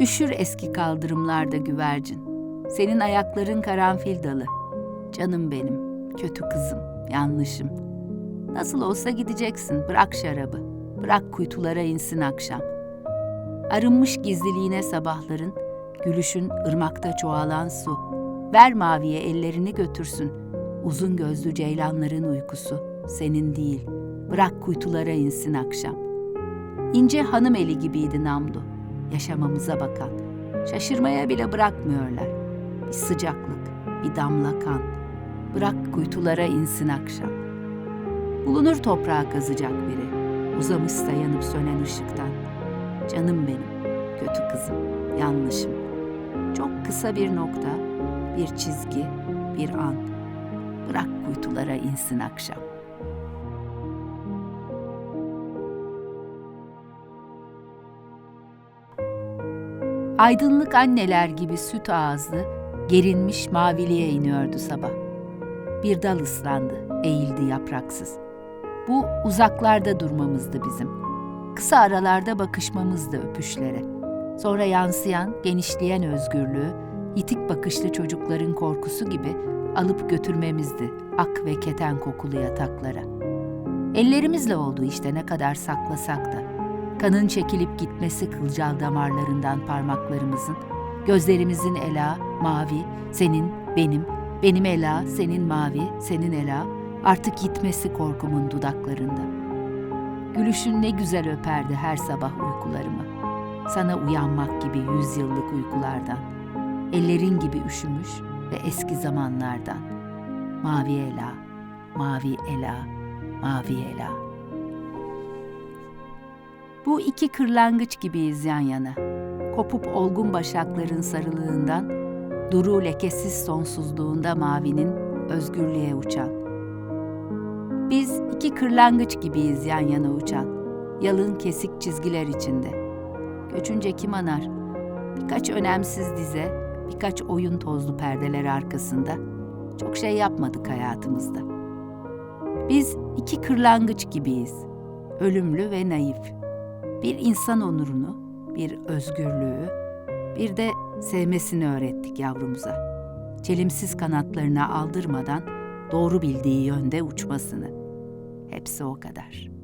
Üşür eski kaldırımlarda güvercin. Senin ayakların karanfil dalı. Canım benim, kötü kızım, yanlışım. Nasıl olsa gideceksin, bırak şarabı. Bırak kuytulara insin akşam. Arınmış gizliliğine sabahların, gülüşün ırmakta çoğalan su. Ver maviye ellerini götürsün. Uzun gözlü ceylanların uykusu senin değil. Bırak kuytulara insin akşam. İnce hanım eli gibiydi Namdu. Yaşamamıza bakan. Şaşırmaya bile bırakmıyorlar. Bir sıcaklık, bir damla kan. Bırak kuytulara insin akşam. Bulunur toprağa kazacak biri. Uzamışsa yanıp sönen ışıktan. Canım benim, kötü kızım, yanlışım. Çok kısa bir nokta, bir çizgi, bir an. Bırak kuytulara insin akşam. Aydınlık anneler gibi süt ağızlı, gerilmiş maviliğe iniyordu sabah. Bir dal ıslandı, eğildi yapraksız. Bu uzaklarda durmamızdı bizim. Kısa aralarda bakışmamızdı öpüşlere. Sonra yansıyan, genişleyen özgürlüğü, yitik bakışlı çocukların korkusu gibi alıp götürmemizdi ak ve keten kokulu yataklara. Ellerimizle oldu işte ne kadar saklasak da. Kanın çekilip gitmesi kılcal damarlarından parmaklarımızın, gözlerimizin ela, mavi, senin, benim, benim ela, senin mavi, senin ela, artık gitmesi korkumun dudaklarında. Gülüşün ne güzel öperdi her sabah uykularımı. Sana uyanmak gibi yüzyıllık uykulardan. Ellerin gibi üşümüş ve eski zamanlardan. Mavi ela, mavi ela, mavi ela. Bu iki kırlangıç gibiyiz yan yana. Kopup olgun başakların sarılığından, duru lekesiz sonsuzluğunda mavinin özgürlüğe uçan. Biz iki kırlangıç gibiyiz yan yana uçan, yalın kesik çizgiler içinde. Göçünce kim anar? Birkaç önemsiz dize, birkaç oyun tozlu perdeler arkasında çok şey yapmadık hayatımızda. Biz iki kırlangıç gibiyiz. Ölümlü ve naif. Bir insan onurunu, bir özgürlüğü, bir de sevmesini öğrettik yavrumuza. Çelimsiz kanatlarına aldırmadan doğru bildiği yönde uçmasını. Hepsi o kadar.''